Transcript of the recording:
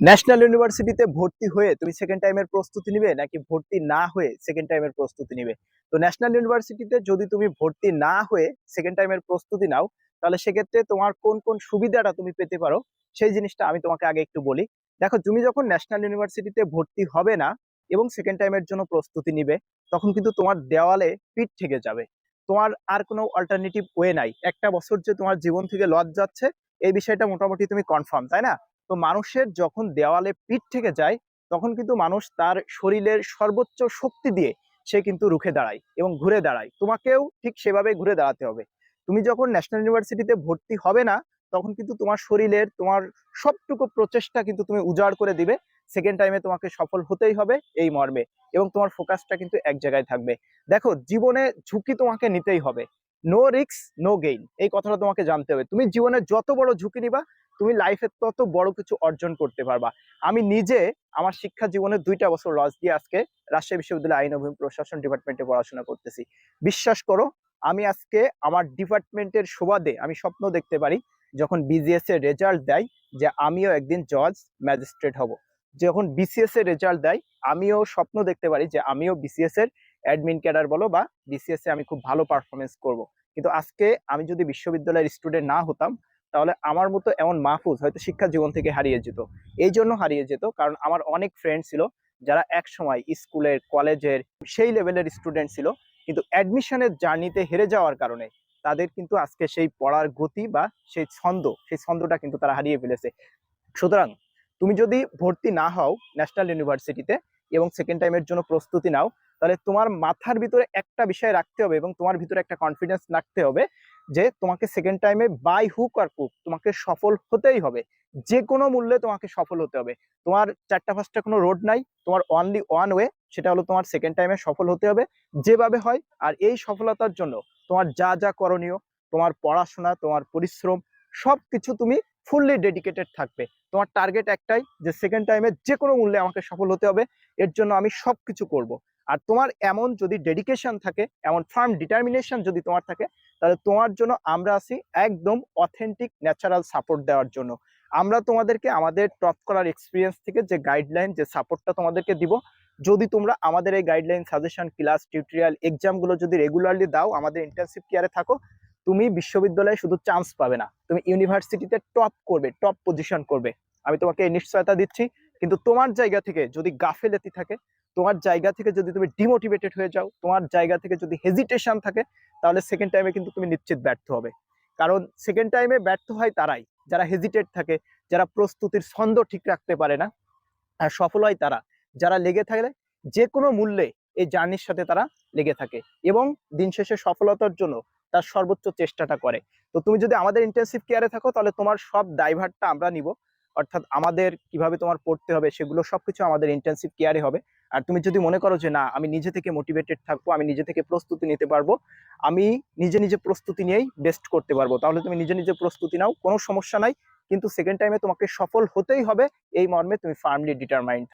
National ইউনিভার্সিটিতে ভর্তি হয়ে তুমি সেকেন্ড টাইমের প্রস্তুতি নিবে নাকি ভর্তি না হয়ে সেকেন্ড টাইমের প্রস্তুতি নিবে? তো ন্যাশনাল ইউনিভার্সিটিতে যদি তুমি ভর্তি না হয়ে সেকেন্ড টাইমের প্রস্তুতি নাও, তাহলে সেক্ষেত্রে তোমার কোন কোন সুবিধাটা তুমি পেতে পারো, সেই জিনিসটা আমি তোমাকে আগে একটু বলি। দেখো, তুমি যখন ন্যাশনাল ইউনিভার্সিটিতে ভর্তি হবে না এবং সেকেন্ড টাইমের জন্য প্রস্তুতি নিবে, তখন কিন্তু তোমার দেওয়ালে পিঠ থেকে যাবে। তোমার আর কোনো অল্টারনেটিভ ওয়ে নাই। একটা বছর যে তোমার জীবন থেকে লজ যাচ্ছে, এই বিষয়টা মোটামুটি তুমি কনফার্ম তাই না? তো মানুষের যখন দেওয়ালে পিঠ থেকে যায়, তখন কিন্তু মানুষ তার শরীরের সর্বোচ্চ শক্তি দিয়ে সে কিন্তু রুখে দাঁড়ায় এবং ঘুরে দাঁড়ায়। তোমাকেও ঠিক সেভাবে ঘুরে দাঁড়াতে হবে। তুমি যখন ন্যাশনাল ইউনিভার্সিটিতে ভর্তি হবে না, তখন কিন্তু তোমার শরীরের, তোমার সবটুকু প্রচেষ্টা কিন্তু তুমি উজাড় করে দিবে। সেকেন্ড টাইমে তোমাকে সফল হতেই হবে এই মর্মে এবং তোমার ফোকাসটা কিন্তু এক জায়গায় থাকবে। দেখো, জীবনে ঝুঁকি তোমাকে নিতেই হবে। নো রিস্ক নো গেইন এই কথাটা তোমাকে জানতে হবে। তুমি জীবনে যত বড় ঝুঁকি নিবা তুমি লাইফে তত বড় কিছু অর্জন করতে পারবা। আমি নিজে আমার শিক্ষা জীবনে দুইটা বছর লস দিয়ে আজকে রাজশাহী বিশ্ববিদ্যালয় আইন অভিম প্রশাসন ডিপার্টমেন্টে পড়াশোনা করতেছি। বিশ্বাস করো, আমি আজকে আমার ডিপার্টমেন্টের সুবাদে আমি স্বপ্ন দেখতে পারি, যখন বিজিএস এর রেজাল্ট দেয় যে আমিও একদিন জজ ম্যাজিস্ট্রেট হব। যখন বিসিএস এর রেজাল্ট দেয়, আমিও স্বপ্ন দেখতে পারি যে আমিও বিসিএস এর অ্যাডমিন ক্যাডার বলো বা বিসিএস এ আমি খুব ভালো পারফরমেন্স করব। কিন্তু আজকে আমি যদি বিশ্ববিদ্যালয়ের স্টুডেন্ট না হতাম তাহলে আমার মতো এমন মাহফুজ হয়তো শিক্ষা জীবন থেকে হারিয়ে যেত। এই জন্য হারিয়ে যেত, কারণ আমার অনেক ফ্রেন্ড ছিল যারা এক সময় স্কুলের, কলেজের সেই লেভেলের স্টুডেন্ট ছিল। কিন্তু অ্যাডমিশনের জার্নিতে হেরে যাওয়ার কারণে তাদের কিন্তু আজকে সেই পড়ার গতি বা সেই ছন্দ, সেই ছন্দটা কিন্তু তারা হারিয়ে ফেলেছে। সুতরাং তুমি যদি ভর্তি না হও ন্যাশনাল ইউনিভার্সিটিতে এবং সেকেন্ড টাইমের জন্য প্রস্তুতি নাও, তাহলে তোমার মাথার ভিতরে একটা বিষয় রাখতে হবে এবং তোমার ভিতরে একটা কনফিডেন্স রাখতে হবে যে তোমাকে সেকেন্ড টাইমে বাই হুক আর কুক তোমাকে সফল হতেই হবে। যে কোনো মূল্যে তোমাকে সফল হতে হবে। তোমার চারটা পাঁচটা কোনো রোড নাই, তোমার অনলি ওয়ান ওয়ে সেটা হলো তোমার সেকেন্ড টাইমে সফল হতে হবে। যেভাবে হয় আর এই সফলতার জন্য তোমার যা যা করণীয়, তোমার পড়াশোনা, তোমার পরিশ্রম সব কিছু তুমি ফুললি ডেডিকেটেড থাকবে। তোমার টার্গেট একটাই যে সেকেন্ড টাইমে যে কোনো মূল্যে আমাকে সফল হতে হবে, এর জন্য আমি সব কিছু করব। আর তোমার এমন যদি ডেডিকেশন থাকে, এমন ফার্ম ডিটারমিনেশন যদি তোমার থাকে, তাহলে তোমার জন্য আমরা আছি একদম অথেন্টিক ন্যাচারাল সাপোর্ট দেওয়ার জন্য। আমরা তোমাদেরকে আমাদের টপ করার এক্সপিরিয়েন্স থেকে যে গাইডলাইন যে সাপোর্টটা তোমাদেরকে দিব, যদি তোমরা আমাদের এই গাইডলাইন সাজেশন ক্লাস টিউটোরিয়াল এক্সামগুলো যদি রেগুলারলি দাও, আমাদের ইন্টার্নশিপ কেয়ারে থাকো তুমি বিশ্ববিদ্যালয়ে শুধু চান্স পাবে না, তুমি ইউনিভার্সিটিতে টপ করবে টপ পজিশন করবে। আমি তোমাকে নিশ্চয়তা দিচ্ছি, কিন্তু তোমার জায়গা থেকে যদি গাফেলেতি থাকে, তোমার জায়গা থেকে যদি তুমি ডিমোটিভেটেড হয়ে যাও, তোমার জায়গা থেকে যদি হেজিটেশন থাকে, তাহলে সেকেন্ড টাইমে কিন্তু তুমি নিশ্চিত ব্যর্থ হবে। কারণ সেকেন্ড টাইমে ব্যর্থ হয় তারাই, যারা হেজিটেট থাকে, যারা প্রস্তুতির ছন্দ ঠিক রাখতে পারে না, আর সফল হয় তারা। যারা লেগে থাকে যে কোনো মূল্যে এই জার্নির সাথে তারা লেগে থাকে। এবং দিন শেষে সফলতার জন্য তার সর্বোচ্চ চেষ্টাটা করে। তো তুমি যদি আমাদের ইন্টেন্সিভ কেয়ারে থাকো, তাহলে তোমার সব দায়ভারটা আমরা নিব। অর্থাৎ আমাদের কীভাবে তোমার পড়তে হবে, সেগুলো সবকিছু আমাদের ইন্টেন্সিভ কেয়ারে হবে। আর তুমি যদি মনে করো যে, না, আমি নিজে থেকে মোটিভেটেড থাকব, আমি নিজে থেকে প্রস্তুতি নিতে পারব, আমি নিজে নিজে প্রস্তুতি নিয়েই বেস্ট করতে পারব, তাহলে তুমি নিজে নিজে প্রস্তুতি নাও, কোনো সমস্যা নাই। কিন্তু সেকেন্ড টাইমে তোমাকে সফল হতেই হবে, এই মর্মে তুমি ফার্মলি ডিটারমাইন্ড